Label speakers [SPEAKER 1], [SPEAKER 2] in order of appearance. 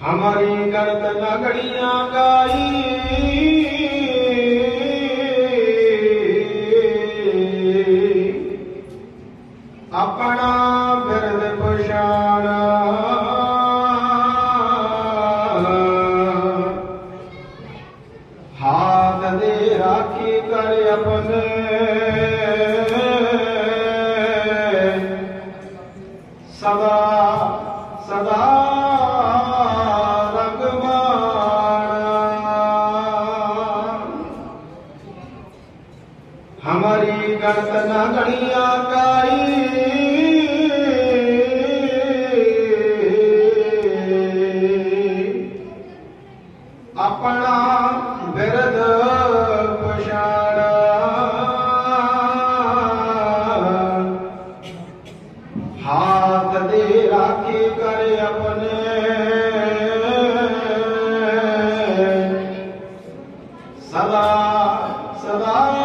[SPEAKER 1] हमारी गर्द लगड़िया गाई। अपना बिरद पछाड़ा हाथ दे राखी कर अपने। सदा सदा ہماری گڑت نہ گڑیا کائی اپنا برد پشارا ہاتھ دے راکھی کر اپنے سدا سدا